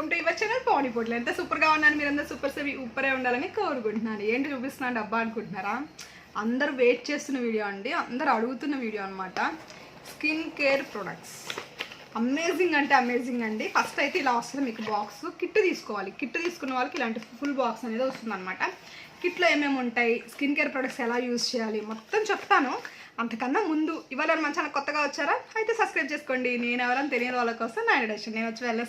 Welcome to your channel Pavani Potlu. ఎంత సూపర్గా ఉన్నాను మీరందరూ సూపర్ సేవి ఉప్పరే ఉండాలని కోరుకుంటున్నాను. ఏంటి చూపిస్తున్నాను డబ్బా అనుకుంటున్నారా? అందరూ వెయిట్ చేస్తున్న వీడియో అండి. అందరూ అడుగుతున్న వీడియో అనమాట స్కిన్ కేర్ ప్రొడక్ట్స్ అమేజింగ్ అంటే అమేజింగ్ అండి. ఫస్ట్ అయితే ఇలా వస్తుంది మీకు బాక్స్ కిట్ తీసుకోవాలి. కిట్ తీసుకున్న వాళ్ళకి ఇలాంటి ఫుల్ బాక్స్ అనేది వస్తుంది అనమాట కిట్లో ఏమేమి ఉంటాయి? స్కిన్ కేర్ ప్రొడక్ట్స్ ఎలా యూజ్ చేయాలి? మొత్తం చెప్తాను. అంతకన్నా ముందు ఇవాళ మన ఛానల్ కొత్తగా వచ్చారా? అయితే సబ్స్క్రైబ్ చేసుకోండి. నేను ఎవరైనా తెలియని వాళ్ళ కోసం నా ఇంట్రడక్షన్ నేను వచ్చి వెళ్ళ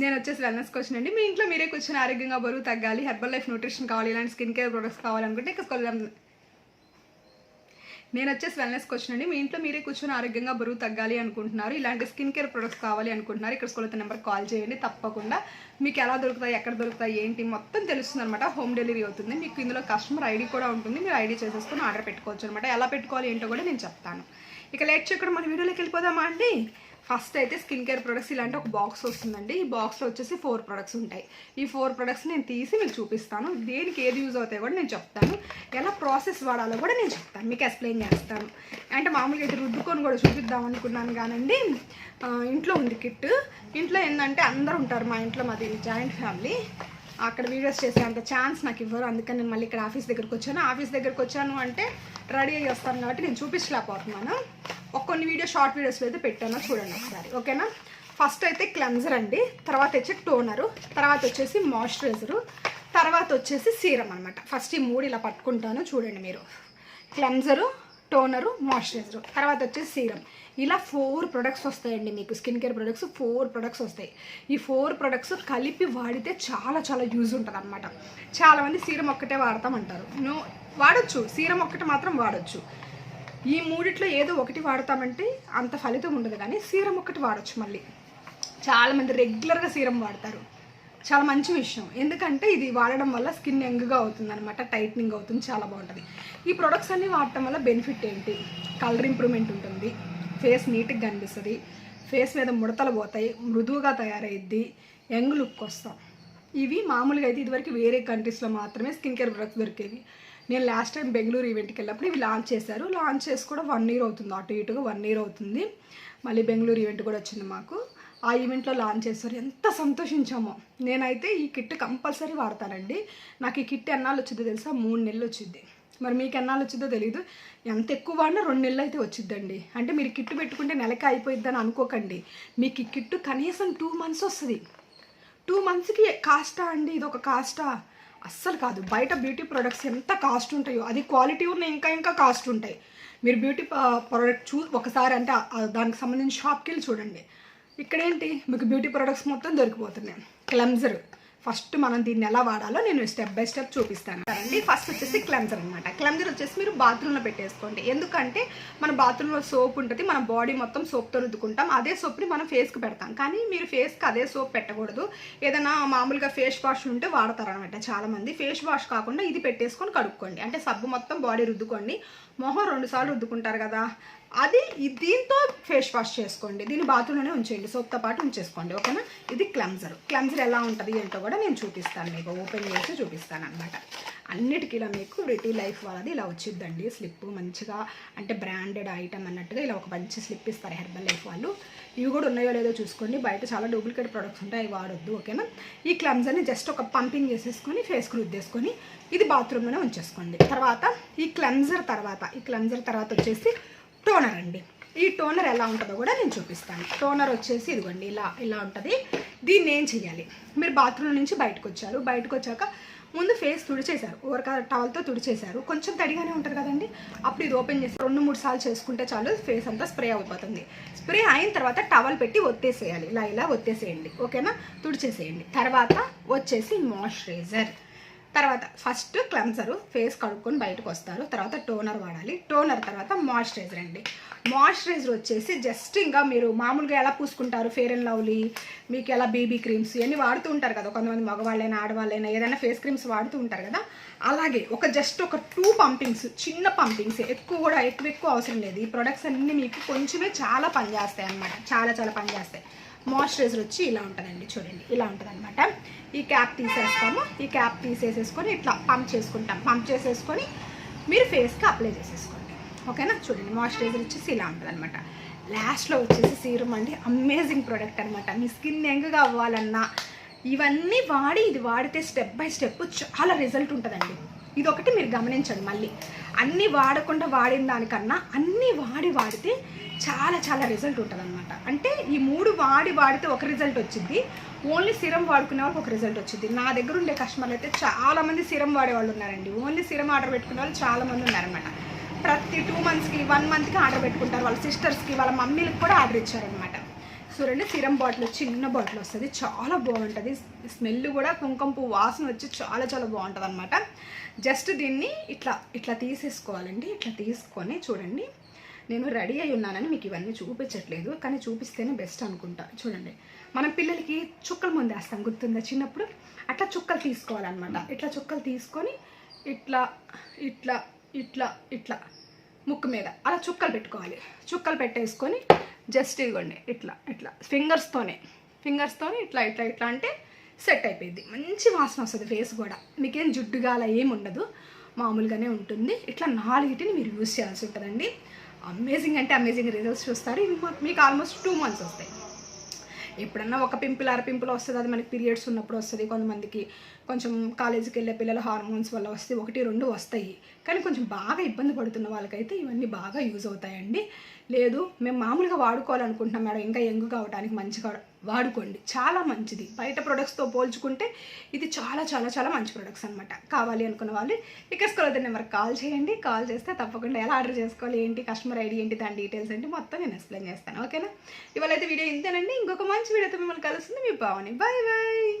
నేను వచ్చేసి వెల్నెస్ క్వశ్చన్ అండి మీ ఇంట్లో మీరే కూర్చొని ఆరోగ్యంగా బరువు తగ్గాలి హెర్బల్ లైఫ్ న్యూట్రిషన్ కావాలి ఇలాంటి స్కిన్ కేర్ ప్రొడక్ట్స్ కావాలనుకుంటే ఇంకా కొల్లాం నేను వచ్చేసి వెల్నెస్ క్వశ్చన్ అండి మీ ఇంట్లో మీరే కూర్చొని ఆరోగ్యంగా బరువు తగ్గాలి అనుకుంటున్నారు ఇలాంటి స్కిన్ కేర్ ప్రొడక్ట్స్ కావాలి అనుకుంటున్నారు ఇక్కడ స్కూల్ నెంబర్ కాల్ చేయండి తప్పకుండా. మీకు ఎలా దొరుకుతాయి ఎక్కడ దొరుకుతాయి ఏంటి మొత్తం తెలుస్తుంది అనమాట హోమ్ డెలివరీ అవుతుంది. మీకు ఇందులో కస్టమర్ ఐడి కూడా ఉంటుంది. మీరు ఐడి చేసేసుకొని ఆర్డర్ పెట్టుకోవచ్చు అనమాట ఎలా పెట్టుకోవాలి ఏంటో కూడా నేను చెప్తాను. ఇక లేట్ చేయకుండా మన వీడియోలోకి వెళ్ళిపోదామా అండి? ఫస్ట్ అయితే స్కిన్ కేర్ ప్రొడక్ట్స్ ఇలాంటి ఒక బాక్స్ వస్తుందండి. ఈ బాక్స్లో వచ్చేసి ఫోర్ ప్రొడక్ట్స్ ఉంటాయి. ఈ ఫోర్ ప్రొడక్ట్స్ నేను తీసి మీకు చూపిస్తాను. దేనికి ఏది యూజ్ అవుతాయి కూడా నేను చెప్తాను. ఎలా ప్రాసెస్ వాడాలో కూడా నేను చెప్తాను. మీకు ఎక్స్ప్లెయిన్ చేస్తాను. అంటే మామూలుగా అయితే రుద్దుకొని కూడా చూపిద్దాం అనుకున్నాను కానండి. ఇంట్లో ఉంది కిట్. ఇంట్లో ఏంటంటే అందరూ ఉంటారు మా ఇంట్లో మాది జాయింట్ ఫ్యామిలీ. అక్కడ వీడియోస్ చేసే అంత ఛాన్స్ నాకు ఇవ్వరు. అందుకని నేను మళ్ళీ ఇక్కడ ఆఫీస్ దగ్గరకు వచ్చాను. ఆఫీస్ దగ్గరకు వచ్చాను అంటే రెడీ అయ్యి వస్తాను కాబట్టి నేను చూపించలేకపోతున్నాను. ఒక కొన్ని వీడియో షార్ట్ వీడియోస్లో అయితే పెట్టాను. చూడండి ఒకసారి. ఓకేనా? ఫస్ట్ అయితే క్లెన్జర్ అండి. తర్వాత వచ్చి టోనరు. తర్వాత వచ్చేసి మాయిశ్చరైజరు. తర్వాత వచ్చేసి సీరం అనమాట ఫస్ట్ ఈ మూడు ఇలా పట్టుకుంటాను. చూడండి మీరు. Cleanser toner moisturiser. తర్వాత వచ్చేసి సీరం. ఇలా ఫోర్ ప్రొడక్ట్స్ వస్తాయండి మీకు. Skin care products four products వస్తాయి. ఈ ఫోర్ ప్రొడక్ట్స్ కలిపి వాడితే చాలా చాలా యూజ్ ఉంటుంది అనమాట చాలామంది సీరం ఒక్కటే వాడతామంటారు. నో వాడచ్చు. సీరం ఒక్కటి మాత్రం వాడచ్చు. ఈ మూడిట్లో ఏదో ఒకటి వాడతామంటే అంత ఫలితం ఉండదు. కానీ సీరం ఒక్కటి వాడచ్చు మళ్ళీ. చాలామంది రెగ్యులర్గా సీరం వాడతారు. చాలా మంచి విషయం. ఎందుకంటే ఇది వాడడం వల్ల స్కిన్ యంగ్గా అవుతుంది అనమాట టైట్నింగ్ అవుతుంది చాలా బాగుంటుంది. ఈ ప్రొడక్ట్స్ అన్నీ వాడటం వల్ల బెనిఫిట్ ఏంటి? కలర్ ఇంప్రూవ్మెంట్ ఉంటుంది ఫేస్ నీట్గా కనిపిస్తుంది ఫేస్ మీద ముడతలు పోతాయి మృదువుగా తయారైద్ది యంగ్ లుక్ వస్తాం. ఇవి మామూలుగా అయితే ఇదివరకు వేరే కంట్రీస్లో మాత్రమే స్కిన్ కేర్ ప్రొడక్ట్స్ దొరికేవి. నేను లాస్ట్ టైం బెంగళూరు ఈవెంట్కి వెళ్ళినప్పుడు ఇవి లాంచ్ చేశారు. లాంచ్ చేసి కూడా వన్ ఇయర్ అవుతుంది అటు ఇటుగా వన్ ఇయర్ అవుతుంది. మళ్ళీ బెంగళూరు ఈవెంట్ కూడా వచ్చింది మాకు. ఆ ఈవెంట్లో లాంచ్ చేస్తారు. ఎంత సంతోషించామో. నేనైతే ఈ కిట్ కంపల్సరీ వాడతానండి. నాకు ఈ కిట్ ఎన్నాళ్ళు వచ్చిందో తెలుసా? మూడు నెలలు వచ్చింది. మరి మీకు ఎన్నాళ్ళు వచ్చిందో తెలియదు ఎంత ఎక్కువ వాడినా రెండు నెలలు అయితే వచ్చిద్దండి అంటే మీరు కిట్ పెట్టుకుంటే నెలకి అయిపోయిద్దని అనుకోకండి. మీకు ఈ కిట్ కనీసం టూ మంత్స్ వస్తుంది. టూ మంత్స్కి కాస్టా అండి? ఇది ఒక కాస్టా? అస్సలు కాదు. బయట బ్యూటీ ప్రొడక్ట్స్ ఎంత కాస్ట్ ఉంటాయో. అది క్వాలిటీ ఉన్న ఇంకా ఇంకా కాస్ట్ ఉంటాయి. మీరు బ్యూటీ ప్రోడక్ట్ చూ ఒకసారి అంటే దానికి సంబంధించిన షాప్కి వెళ్ళి చూడండి. ఇక్కడేంటి? మీకు బ్యూటీ ప్రొడక్ట్స్ మొత్తం దొరికిపోతున్నాయి. క్లెన్జర్ ఫస్ట్ మనం దీన్ని ఎలా వాడాలో నేను స్టెప్ బై స్టెప్ చూపిస్తాను. అండి ఫస్ట్ వచ్చేసి క్లెన్జర్ అనమాట క్లెన్జర్ వచ్చేసి మీరు బాత్రూంలో పెట్టేసుకోండి. ఎందుకంటే మన బాత్రూంలో సోప్ ఉంటుంది మన బాడీ మొత్తం సోప్తో రుద్దుకుంటాం. అదే సోప్ని మనం ఫేస్కి పెడతాం. కానీ మీరు ఫేస్కి అదే సోప్ పెట్టకూడదు. ఏదైనా మామూలుగా ఫేస్ వాష్ ఉంటే వాడతారనమాట చాలామంది. ఫేస్ వాష్ కాకుండా ఇది పెట్టేసుకొని కడుక్కోండి. అంటే సబ్బు మొత్తం బాడీ రుద్దుకోండి. మొహం రెండు సార్లు రుద్దుకుంటారు కదా. అది దీంతో ఫేస్ వాష్ చేసుకోండి. దీన్ని బాత్రూంలోనే ఉంచేయండి. సోప్తో పాటు ఉంచేసుకోండి. ఓకేనా? ఇది క్లెన్జర్. క్లెన్జర్ ఎలా ఉంటుంది ఏంటో కూడా నేను చూపిస్తాను మీకు. ఓపెన్ చేసి చూపిస్తాను అనమాట అన్నిటికీ ఇలా మీకు బ్రిటీ లైఫ్ వాళ్ళది ఇలా వచ్చిద్దండి. స్లిప్ మంచిగా అంటే బ్రాండెడ్ ఐటమ్ అన్నట్టుగా ఇలా ఒక మంచి స్లిప్ ఇస్తారు హెర్బల్ లైఫ్ వాళ్ళు. ఇవి కూడా ఉన్నాయో లేదో చూసుకోండి. బయట చాలా డూప్లికేట్ ప్రొడక్ట్స్ ఉంటాయి అవి వాడొద్దు. ఓకేనా? ఈ క్లమ్జర్ని జస్ట్ ఒక పంపింగ్ చేసేసుకొని ఫేస్కి రుద్దేసుకొని ఇది బాత్రూంలోనే ఉంచేసుకోండి. తర్వాత ఈ క్లెన్జర్ తర్వాత ఈ క్లెన్జర్ తర్వాత వచ్చేసి టోనర్ అండి. ఈ టోనర్ ఎలా ఉంటుందో కూడా నేను చూపిస్తాను. టోనర్ వచ్చేసి ఇదిగోండి ఇలా ఇలా ఉంటుంది. దీన్ని ఏం చేయాలి మీరు బాత్రూమ్ నుంచి బయటకు వచ్చారు బయటకు వచ్చాక ముందు ఫేస్ తుడిచేశారు. ఊరక టవల్తో తుడిచేశారు. కొంచెం తడిగానే ఉంటుంది కదండి. అప్పుడు ఇది ఓపెన్ చేసి రెండు మూడు సార్లు చేసుకుంటే చాలు ఫేస్ అంతా స్ప్రే అయిపోతుంది. స్ప్రే అయిన తర్వాత టవల్ పెట్టి ఒత్తేసేయాలి. ఇలా ఇలా ఒత్తేసేయండి. ఓకేనా? తుడిచేసేయండి. తర్వాత వచ్చేసి మాయిశ్చరైజర్ తర్వాత ఫస్ట్ క్లెన్సరు ఫేస్ కడుక్కొని బయటకు వస్తారు. తర్వాత టోనర్ వాడాలి. టోనర్ తర్వాత మాయిశ్చరైజర్ అండి. మాయిశ్చరైజర్ వచ్చేసి జస్ట్ ఇంకా మీరు మామూలుగా ఎలా పూసుకుంటారు? ఫేర్ అండ్ లవ్లీ మీకు ఎలా బేబీ క్రీమ్స్ ఇవన్నీ వాడుతూ ఉంటారు కదా. కొంతమంది మగవాళ్ళైనా ఆడవాళ్ళైనా ఏదైనా ఫేస్ క్రీమ్స్ వాడుతూ ఉంటారు కదా. అలాగే ఒక జస్ట్ ఒక టూ పంపింగ్స్ చిన్న పంపింగ్స్ ఎక్కువ కూడా ఎక్కువ ఎక్కువ అవసరం లేదు. ఈ ప్రొడక్ట్స్ అన్నీ మీకు కొంచెమే చాలా పనిచేస్తాయి అన్నమాట చాలా చాలా పనిచేస్తాయి. మాయిశ్చరైజర్ వచ్చి ఇలా ఉంటుందండి చూడండి. ఇలా ఉంటుంది అనమాట ఈ క్యాప్ తీసేస్తాము. ఈ క్యాప్ తీసేసేసుకొని ఇట్లా పంప్ చేసుకుంటాం. పంప్ చేసేసుకొని మీరు ఫేస్కి అప్లై చేసేసుకోండి. ఓకేనా? చూడండి మాయిశ్చరైజర్ వచ్చేసి ఇలా ఉంటుంది అనమాట లాస్ట్లో వచ్చేసి సీరం అండి. అమేజింగ్ ప్రోడక్ట్ అనమాట మీ స్కిన్ యంగ్గా అవ్వాలన్నా ఇవన్నీ వాడి ఇది వాడితే స్టెప్ బై స్టెప్ చాలా రిజల్ట్ ఉంటుందండి. ఇదొకటి మీరు గమనించండి మళ్ళీ. అన్నీ వాడకుండా వాడిన దానికన్నా అన్నీ వాడి వాడితే చాలా చాలా రిజల్ట్ ఉంటుంది అనమాట అంటే ఈ మూడు వాడి వాడితే ఒక రిజల్ట్ వచ్చింది ఓన్లీ సిరం వాడుకునే వాళ్ళకి ఒక రిజల్ట్ వచ్చింది నా దగ్గర ఉండే కస్టమర్లు అయితే చాలా మంది సిరం వాడే వాళ్ళు ఉన్నారండి. ఓన్లీ సిరం ఆర్డర్ పెట్టుకునే వాళ్ళు చాలామంది ఉన్నారనమాట ప్రతి టూ మంత్స్కి వన్ మంత్కి ఆర్డర్ పెట్టుకుంటారు. వాళ్ళ సిస్టర్స్కి వాళ్ళ మమ్మీలకు కూడా ఆర్డర్ ఇచ్చారనమాట చూడండి సిరం బాటిల్ చిన్న బాటిల్ వస్తుంది. చాలా బాగుంటుంది. స్మెల్ కూడా కుంకుమ పువ్వు వాసన వచ్చి చాలా చాలా బాగుంటుంది అనమాట జస్ట్ దీన్ని ఇట్లా ఇట్లా తీసేసుకోవాలండి. ఇట్లా తీసుకొని చూడండి. నేను రెడీ అయి ఉన్నానని మీకు ఇవన్నీ చూపించట్లేదు కానీ చూపిస్తేనే బెస్ట్ అనుకుంటా. చూడండి. మనం పిల్లలకి చుక్కలు ముందేస్తాం గుర్తుందా? చిన్నప్పుడు అట్లా చుక్కలు తీసుకోవాలన్నమాట. ఇట్లా చుక్కలు తీసుకొని ఇట్లా ఇట్లా ఇట్లా ఇట్లా ముక్కు మీద. అలా చుక్కలు పెట్టుకోవాలి. చుక్కలు పెట్టేసుకొని జస్ట్ ఇదిగోండి ఇట్లా ఇట్లా. ఫింగర్స్తోనే ఫింగర్స్తోనే ఇట్లా ఇట్లా ఇట్లా అంటే సెట్ అయిపోయింది. మంచి వాసన వస్తుంది ఫేస్ కూడా. మీకేం జుట్టుగా అలా ఉండదు. మామూలుగానే ఉంటుంది. ఇట్లా నాలుగిటిని మీరు యూజ్ చేయాల్సి ఉంటుందండి. అమేజింగ్ అంటే అమేజింగ్ రిజల్ట్స్ చూస్తారు. మీకు ఆల్మోస్ట్ టూ మంత్స్ వస్తాయి. ఎప్పుడన్నా ఒక పింపుల్ అర పింపుల్ వస్తుంది అది మనకి పీరియడ్స్ ఉన్నప్పుడు వస్తుంది కొంతమందికి. కొంచెం కాలేజీకి వెళ్ళే పిల్లల హార్మోన్స్ వల్ల వస్తే ఒకటి రెండు వస్తాయి. కానీ కొంచెం బాగా ఇబ్బంది పడుతున్న వాళ్ళకైతే ఇవన్నీ బాగా యూజ్ అవుతాయండి. లేదు మేము మామూలుగా వాడుకోవాలనుకుంటున్నాం మేడం ఇంకా ఎంగు కావడానికి మంచిగా వాడుకోండి. చాలా మంచిది. బయట ప్రొడక్ట్స్తో పోల్చుకుంటే ఇది చాలా చాలా చాలా మంచి ప్రొడక్ట్స్ అనమాట కావాలి అనుకున్న వాళ్ళు ఇక్కడ స్కూల్ నెంబర్కి కాల్ చేయండి. కాల్ చేస్తే తప్పకుండా ఎలా ఆర్డర్ చేసుకోవాలి ఏంటి కస్టమర్ ఐడి ఏంటి దాని డీటెయిల్స్ ఏంటి మొత్తం నేను ఎక్స్ప్లెయిన్ చేస్తాను. ఓకేనా? ఇవాళ అయితే వీడియో ఇంతేనండి. ఇంకొక మంచి వీడియోతో మిమ్మల్ని కలుస్తుంది మీ బావని బాయ్ బాయ్!